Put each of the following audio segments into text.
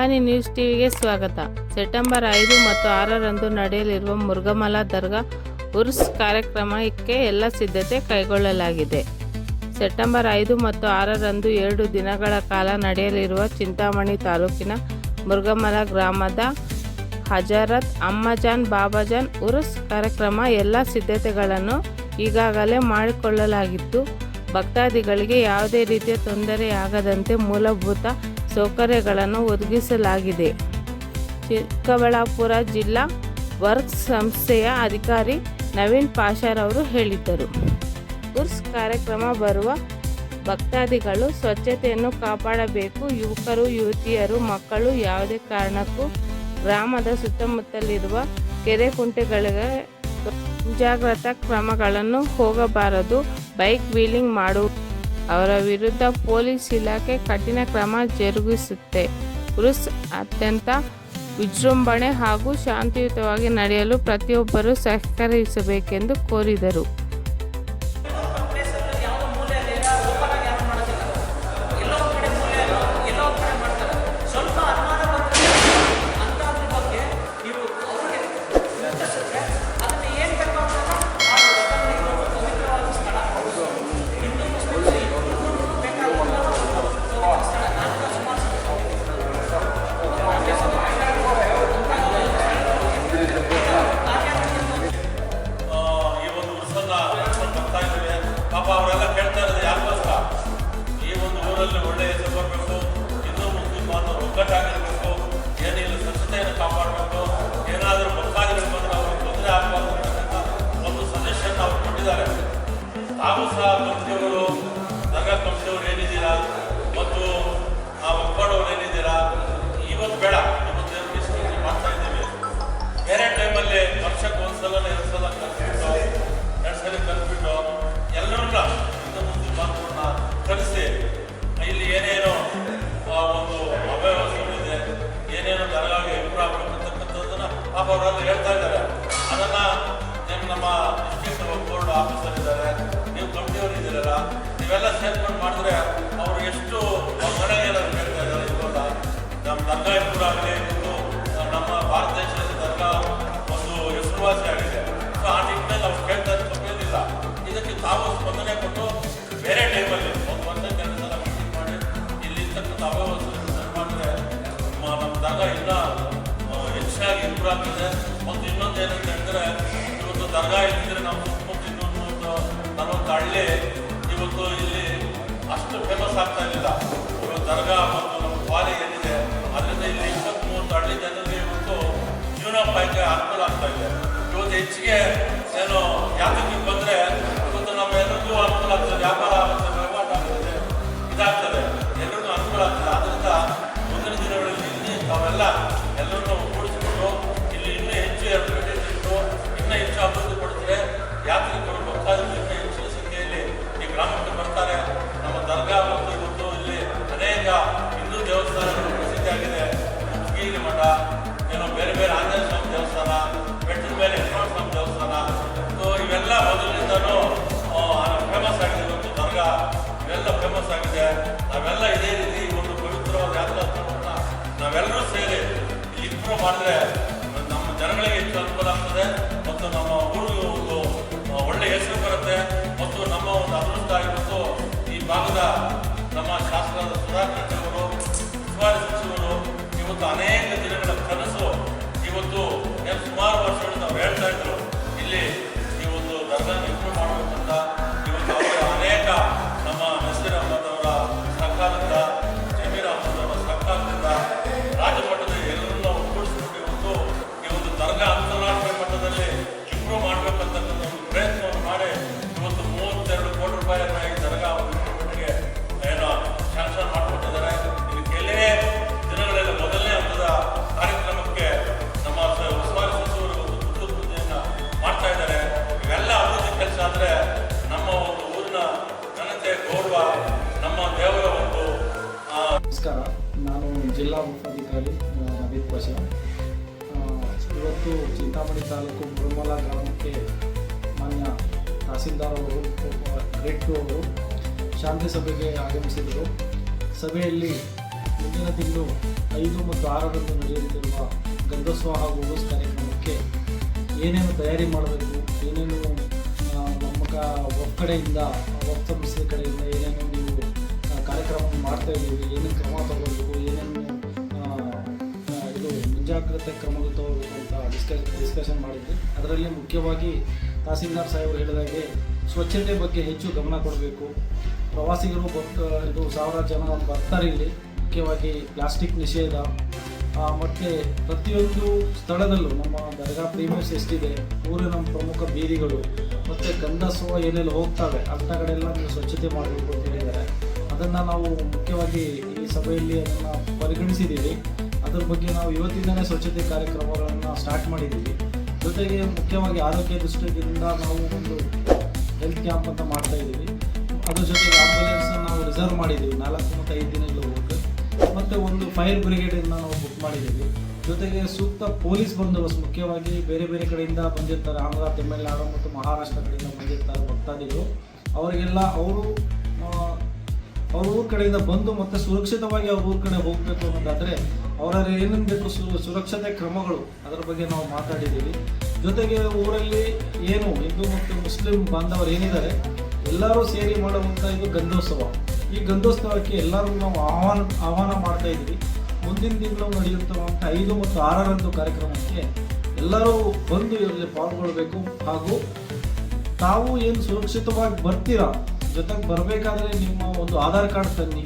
Ambani news ಟಿವಿಗೆ ಸ್ವಾಗತ. September ಐದು ಮತ್ತು ಆರರಂದು ನಡೆಯಲಿರುವ ಮುರುಗಮಲ ದರ್ಗಾ ಉರ್ಸ್ ಕಾರ್ಯಕ್ರಮಕ್ಕೆ ಎಲ್ಲ ಸಿದ್ಧತೆ ಕೈಗೊಳ್ಳಲಾಗಿದೆ. ಸೆಪ್ಟೆಂಬರ್ ಐದು ಮತ್ತು ಆರರಂದು ಎರಡು ದಿನಗಳ ಕಾಲ ನಡೆಯಲಿರುವ ಚಿಂತಾಮಣಿ ತಾಲೂಕಿನ ಮುರುಘಮಲ ಗ್ರಾಮದ ಹಜರತ್ ಅಮ್ಮಜಾನ್ ಬಾಬಾಜಾನ್ ಉರ್ಸ್ ಕಾರ್ಯಕ್ರಮ ಎಲ್ಲ ಸಿದ್ಧತೆಗಳನ್ನು ಈಗಾಗಲೇ ಮಾಡಿಕೊಳ್ಳಲಾಗಿದ್ದು ಭಕ್ತಾದಿಗಳಿಗೆ ಯಾವುದೇ ರೀತಿಯ ತೊಂದರೆಯಾಗದಂತೆ ಮೂಲಭೂತ ಸೌಕರ್ಯಗಳನ್ನು ಒದಗಿಸಲಾಗಿದೆ. ಚಿಕ್ಕಬಳ್ಳಾಪುರ ಜಿಲ್ಲಾ ವರ್ಕ್ ಸಂಸ್ಥೆಯ ಅಧಿಕಾರಿ ನವೀನ್ ಪಾಷಾರವರು ಹೇಳಿದ್ದರು. ಉರ್ಸ್ ಕಾರ್ಯಕ್ರಮ ಬರುವ ಭಕ್ತಾದಿಗಳು ಸ್ವಚ್ಛತೆಯನ್ನು ಕಾಪಾಡಬೇಕು. ಯುವಕರು, ಯುವತಿಯರು, ಮಕ್ಕಳು ಯಾವುದೇ ಕಾರಣಕ್ಕೂ ಗ್ರಾಮದ ಸುತ್ತಮುತ್ತಲಿರುವ ಕೆರೆ ಕುಂಟೆಗಳಿಗೆ ಮುಂಜಾಗ್ರತಾ ಕ್ರಮಗಳನ್ನು ಹೋಗಬಾರದು. ಬೈಕ್ ವೀಲಿಂಗ್ ಮಾಡು ಅವರ ವಿರುದ್ಧ ಪೊಲೀಸ್ ಇಲಾಖೆ ಕಠಿಣ ಕ್ರಮ ಜರುಗಿಸುತ್ತೆ. ಉರುಸ್ ಅತ್ಯಂತ ವಿಜೃಂಭಣೆ ಹಾಗೂ ಶಾಂತಿಯುತವಾಗಿ ನಡೆಯಲು ಪ್ರತಿಯೊಬ್ಬರೂ ಸಹಕರಿಸಬೇಕೆಂದು ಕೋರಿದರು. ನಿಮ್ಮ ನಮ್ಮ ಬೋರ್ಡ್ ಆಫೀಸರ್ ಇದ್ದಾರೆ. ನೀವು ಕಮಿಟಿಯವರು ಇದ್ದೀರಲ್ಲ, ನೀವೆಲ್ಲ ಸೇರ್ಕೊಂಡು ಮಾಡಿದ್ರೆ ಅವರು ಎಷ್ಟು ಮನೆಗೆ ಹೇಳ್ತಾ ಇದ್ದಾರೆ ಇವಾಗ. ನಮ್ಮ ದರ್ಗಾ ಇಂಪ್ರೂವ್ ಆಗಲಿ ಇದು ನಮ್ಮ ಭಾರತ ದೇಶದಲ್ಲಿ ದರ್ಗಾ ಒಂದು ಹೆಸರುವಾಸಿ ಆಗಿದೆ. ಸೊ ಆ ನಿಟ್ಟಿನಲ್ಲಿ ಅವ್ರು ಕೇಳ್ತಾ ತಪ್ಪೇನಿಲ್ಲ ಇದಕ್ಕೆ ತಾವು ಸ್ಪಂದನೆ ಕೊಟ್ಟು ಬೇರೆ ಟೈಮಲ್ಲಿ ಒಂದು ಒಂದಕ್ಕೆ ಎರಡು ಮೀಟಿಂಗ್ ಮಾಡಿ, ಇಲ್ಲಿ ಇರ್ತಕ್ಕಂಥ ಅವ್ಯವಸ್ಥೆ ಸರಿ ಮಾಡಿದ್ರೆ ನಮ್ಮ ದರ್ಗಾ ಇನ್ನೂ ಹೆಚ್ಚಾಗಿ ಇಂಪ್ರೂವ್ ಆಗ್ತದೆ. ಮತ್ತು ಇನ್ನೊಂದು ಏನಂತ ಹೇಳಿದ್ರೆ ಇವತ್ತು ದರ್ಗಾ ಇದ್ದಿದ್ರೆ ನಮ್ಮ ಸುತ್ತಮುತ್ತ ನಲವತ್ತು ಹಳ್ಳಿ ಇವತ್ತು ಇಲ್ಲಿ ಅಷ್ಟು ಫೇಮಸ್ ಆಗ್ತಾ ಇರಲಿಲ್ಲ. ಇವತ್ತು ದರ್ಗಾ ಮತ್ತು ನಮ್ಮ ಕ್ವಾಲಿ ಏನಿದೆ ಅದರಿಂದ ಇಲ್ಲಿ Дякую. ಜಿಲ್ಲಾ ಆ, ನವೀದ್ ಪಾಷಾ ಇವತ್ತು ಚಿಂತಾಮಣಿ ತಾಲೂಕು ಮುರುಮಲ ಗ್ರಾಮಕ್ಕೆ ಮಾನ್ಯ ತಹಸೀಲ್ದಾರ್ ಅವರು ಗ್ರೇಟ್ ಟು ಅವರು ಶಾಂತಿ ಸಭೆಗೆ ಆಗಮಿಸಿದರು. ಸಭೆಯಲ್ಲಿ ಮುಂದಿನ ತಿಂಗಳು ಐದು ಮತ್ತು ಆರರಂದು ನಡೆಯುತ್ತಿರುವ ಗಂಧೋತ್ಸವ ಹಾಗೂ ಉರುಸ್ ಕಾರ್ಯಕ್ರಮಕ್ಕೆ ಏನೇನು ತಯಾರಿ ಮಾಡಬೇಕು ಏನೇನು ನಮ್ಮ ಕ ಕಡೆಯಿಂದ ವಕ್ ಸಂಸ್ಥೆ ಕಡೆಯಿಂದ ಏನೇನು ನೀವು ಕಾರ್ಯಕ್ರಮ ಮಾಡ್ತಾ ಇದ್ದೀವಿ ಏನೇನು ಕ್ರಮ ತಗೋಬೇಕು ಮುಂಜಾಗ್ರತೆ ಕ್ರಮಗಳು ತಗೋಬೇಕು ಅಂತ ಡಿಸ್ಕಸ್ ಡಿಸ್ಕಷನ್ ಮಾಡಿದ್ವಿ. ಅದರಲ್ಲಿ ಮುಖ್ಯವಾಗಿ ತಹಸೀಲ್ದಾರ್ ಸಾಹೇಬರು ಹೇಳಿದಾಗೆ ಸ್ವಚ್ಛತೆ ಬಗ್ಗೆ ಹೆಚ್ಚು ಗಮನ ಕೊಡಬೇಕು. ಪ್ರವಾಸಿಗರು ಬರ್ತಾ ಇದು ಸಾವಿರಾರು ಜನ ಬರ್ತಾರೆ ಇಲ್ಲಿ. ಮುಖ್ಯವಾಗಿ ಪ್ಲಾಸ್ಟಿಕ್ ನಿಷೇಧ. ಮತ್ತು ಪ್ರತಿಯೊಂದು ಸ್ಥಳದಲ್ಲೂ ನಮ್ಮ ದರ್ಗಾ ಪ್ರೀಮಿಯರ್ಸ್ ಎಷ್ಟಿದೆ, ಊರಿನ ಪ್ರಮುಖ ಬೀದಿಗಳು, ಮತ್ತು ಗಂಧಸ್ವ ಏನೆಲ್ಲ ಹೋಗ್ತವೆ, ಅಂಥ ಕಡೆ ಎಲ್ಲ ನೀವು ಸ್ವಚ್ಛತೆ ಮಾಡಬೇಕು ಅಂತ ಹೇಳಿದ್ದಾರೆ. ಅದನ್ನು ನಾವು ಮುಖ್ಯವಾಗಿ ಈ ಸಭೆಯಲ್ಲಿ ಅದನ್ನು ಪರಿಗಣಿಸಿದ್ದೀವಿ. ಅದ್ರ ಬಗ್ಗೆ ನಾವು ಇವತ್ತಿಂದಲೇ ಸ್ವಚ್ಛತೆ ಕಾರ್ಯಕ್ರಮಗಳನ್ನು ಸ್ಟಾರ್ಟ್ ಮಾಡಿದ್ದೀವಿ. ಜೊತೆಗೆ ಮುಖ್ಯವಾಗಿ ಆರೋಗ್ಯ ದೃಷ್ಟಿಯಿಂದ ನಾವು ಒಂದು ಹೆಲ್ತ್ ಕ್ಯಾಂಪ್ ಅಂತ ಮಾಡ್ತಾ ಇದ್ದೀವಿ. ಅದ್ರ ಜೊತೆಗೆ ಆಂಬುಲೆನ್ಸ್ ನಾವು ರಿಸರ್ವ್ ಮಾಡಿದ್ದೀವಿ. ನಾಲ್ಕು ಮತ್ತು ಐದು ದಿನಗಳ ಮತ್ತು ಒಂದು ಫೈರ್ ಬ್ರಿಗೇಡನ್ನು ನಾವು ಬುಕ್ ಮಾಡಿದ್ದೀವಿ. ಜೊತೆಗೆ ಸೂಕ್ತ ಪೊಲೀಸ್ ಬಂದೋಬಸ್ತ್ ಮುಖ್ಯವಾಗಿ ಬೇರೆ ಬೇರೆ ಕಡೆಯಿಂದ ಬಂದಿರ್ತಾರೆ. ಆಂಧ್ರ, ತಮಿಳುನಾಡು ಮತ್ತು ಮಹಾರಾಷ್ಟ್ರ ಕಡೆಯಿಂದ ಬಂದಿರ್ತಾರೆ ಭಕ್ತಾದಿಗಳು. ಅವರಿಗೆಲ್ಲ ಅವರು ಅವ್ರ ಊರ ಕಡೆಯಿಂದ ಬಂದು ಮತ್ತೆ ಸುರಕ್ಷಿತವಾಗಿ ಅವ್ರ ಊರ ಕಡೆ ಹೋಗಬೇಕು ಅನ್ನೋದಾದರೆ ಅವರ ಏನೇನು ಬೇಕು ಸುರಕ್ಷತೆ ಕ್ರಮಗಳು, ಅದರ ಬಗ್ಗೆ ನಾವು ಮಾತಾಡಿದ್ದೀವಿ. ಜೊತೆಗೆ ಊರಲ್ಲಿ ಏನು ಹಿಂದೂ ಮತ್ತು ಮುಸ್ಲಿಂ ಬಾಂಧವರು ಏನಿದ್ದಾರೆ, ಎಲ್ಲರೂ ಸೇರಿ ಮಾಡುವಂಥ ಇದು ಗಂಧೋತ್ಸವ. ಈ ಗಂಧೋತ್ಸವಕ್ಕೆ ಎಲ್ಲರೂ ನಾವು ಆಹ್ವಾನ ಆಹ್ವಾನ ಮಾಡ್ತಾ ಇದ್ದೀವಿ. ಮುಂದಿನ ದಿನಗಳು ನಡೆಯುತ್ತಿರುವಂಥ ಐದು ಮತ್ತು ಆರರಂದು ಕಾರ್ಯಕ್ರಮಕ್ಕೆ ಎಲ್ಲರೂ ಬಂದು ಇದರಲ್ಲಿ ಪಾಲ್ಗೊಳ್ಬೇಕು. ಹಾಗೂ ತಾವು ಏನು ಸುರಕ್ಷಿತವಾಗಿ ಬರ್ತೀರಾ, ಜೊತೆಗೆ ಬರಬೇಕಾದ್ರೆ ನಿಮ್ಮ ಒಂದು ಆಧಾರ್ ಕಾರ್ಡ್ ತನ್ನಿ,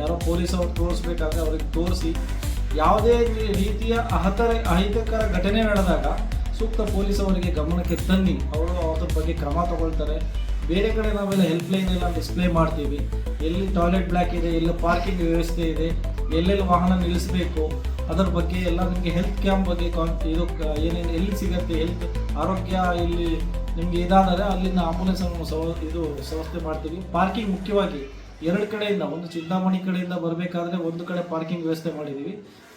ಯಾರೋ ಪೊಲೀಸ್ ಅವ್ರು ತೋರಿಸ್ಬೇಕಾದ್ರೆ ಅವ್ರಿಗೆ ತೋರಿಸಿ ಯಾವುದೇ ರೀತಿಯ ಅಹತರ ಅಹಿತಕರ ಘಟನೆ ನಡೆದಾಗ ಸೂಕ್ತ ಪೊಲೀಸ್ ಅವರಿಗೆ ಗಮನಕ್ಕೆ ತನ್ನಿ. ಅವರು ಅದ್ರ ಬಗ್ಗೆ ಕ್ರಮ ತಗೊಳ್ತಾರೆ. ಬೇರೆ ಕಡೆ ನಾವೆಲ್ಲ ಹೆಲ್ಪ್ ಲೈನ್ ಎಲ್ಲ ಡಿಸ್ಪ್ಲೇ ಮಾಡ್ತೀವಿ. ಎಲ್ಲಿ ಟಾಯ್ಲೆಟ್ ಬ್ಲಾಕ್ ಇದೆ, ಎಲ್ಲಿ ಪಾರ್ಕಿಂಗ್ ವ್ಯವಸ್ಥೆ ಇದೆ, ಎಲ್ಲೆಲ್ಲಿ ವಾಹನ ನಿಲ್ಲಿಸಬೇಕು, ಅದರ ಬಗ್ಗೆ ಎಲ್ಲ ನಿಮಗೆ ಹೆಲ್ತ್ ಕ್ಯಾಂಪ್ ಬಗ್ಗೆ ಕಾನ್ ಇದು ಏನೇನು, ಎಲ್ಲಿ ಸಿಗುತ್ತೆ ಹೆಲ್ತ್ ಆರೋಗ್ಯ ಇಲ್ಲಿ ನಿಮಗೆ ಇದಾದರೆ ಅಲ್ಲಿಂದ ಆಂಬುಲೆನ್ಸನ್ನು ಸವ ಇದು ವ್ಯವಸ್ಥೆ ಮಾಡ್ತೀವಿ. ಪಾರ್ಕಿಂಗ್ ಮುಖ್ಯವಾಗಿ ಎರಡು ಕಡೆಯಿಂದ, ಒಂದು ಚಿಂತಾಮಣಿ ಕಡೆಯಿಂದ ಬರಬೇಕಾದ್ರೆ ಒಂದು ಕಡೆ ಪಾರ್ಕಿಂಗ್ ವ್ಯವಸ್ಥೆ ಮಾಡಿದ್ದೀವಿ.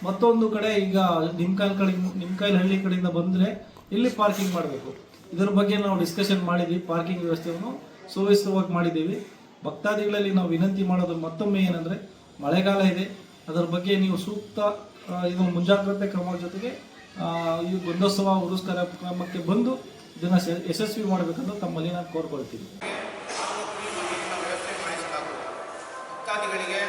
ಮತ್ತೊಂದು ಕಡೆ ಈಗ ನಿಮ್ಕಾಲ್ ಕಡೆ ನಿಮ್ಕಾಯಿ ಹಳ್ಳಿ ಕಡೆಯಿಂದ ಬಂದರೆ ಇಲ್ಲಿ ಪಾರ್ಕಿಂಗ್ ಮಾಡಬೇಕು. ಇದರ ಬಗ್ಗೆ ನಾವು ಡಿಸ್ಕಷನ್ ಮಾಡಿದ್ವಿ ಪಾರ್ಕಿಂಗ್ ವ್ಯವಸ್ಥೆಯನ್ನು ಸುವ್ಯವಸ್ಥಿತವಾಗಿ ಮಾಡಿದ್ದೀವಿ. ಭಕ್ತಾದಿಗಳಲ್ಲಿ ನಾವು ವಿನಂತಿ ಮಾಡೋದು ಮತ್ತೊಮ್ಮೆ ಏನಂದರೆ, ಮಳೆಗಾಲ ಇದೆ. ಅದರ ಬಗ್ಗೆ ನೀವು ಸೂಕ್ತ ಇದು ಮುಂಜಾಗ್ರತೆ ಕ್ರಮದ ಜೊತೆಗೆ ಈ ಗೊಂದೋತ್ಸವ ಉರುಸ್ಕಾರ ಕಾರ್ಯಕ್ರಮಕ್ಕೆ ಬಂದು ಇದನ್ನು ಯಶಸ್ವಿ ಮಾಡಬೇಕಂತ ತಮ್ಮಲ್ಲಿ ನಾನು ಕೋರ್ಕೊಳ್ತೀನಿ ವ್ಯವಸ್ಥೆ ಮಾಡಿಸಲಾಗುವುದು ಭಕ್ತಾದಿಗಳಿಗೆ